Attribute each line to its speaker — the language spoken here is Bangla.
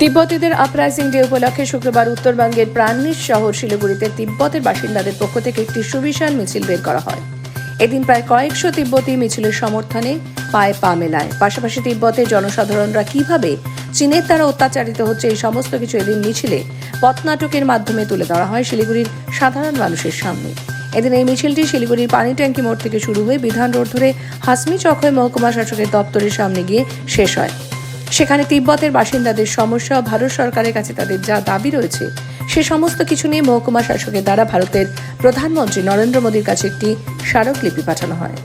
Speaker 1: তিব্বতীদের আপরাইজিং ডে উপলক্ষে শুক্রবার উত্তরবঙ্গের প্রাণনিশ শহর শিলিগুড়িতে তিব্বতের বাসিন্দাদের পক্ষ থেকে একটি সুবিশাল মিছিল বের করা হয়। এদিন প্রায় কয়েকশো তিব্বতী মিছিলের সমর্থনে পায়ে পা মেলায়। পাশাপাশি তিব্বতের জনসাধারণরা কীভাবে চীনের দ্বারা অত্যাচারিত হচ্ছে এই সমস্ত কিছু এদিন মিছিলে পথনাটকের মাধ্যমে তুলে ধরা হয় শিলিগুড়ির সাধারণ মানুষের সামনে। এদিন এই মিছিলটি শিলিগুড়ির পানি ট্যাঙ্কি মোড় থেকে শুরু হয়ে বিধান রোড ধরে হাসমি চক হয়ে মহকুমা শাসকের দপ্তরের সামনে গিয়ে শেষ হয়। সেখানে তিব্বতের বাসিন্দাদের সমস্যা, ভারত সরকারের কাছে তাদের যা দাবি রয়েছে, সে সমস্ত কিছু নিয়ে মহকুমা শাসকের দ্বারা ভারতের প্রধানমন্ত্রী নরেন্দ্র মোদীর কাছে একটি স্মারকলিপি পাঠানো হয়।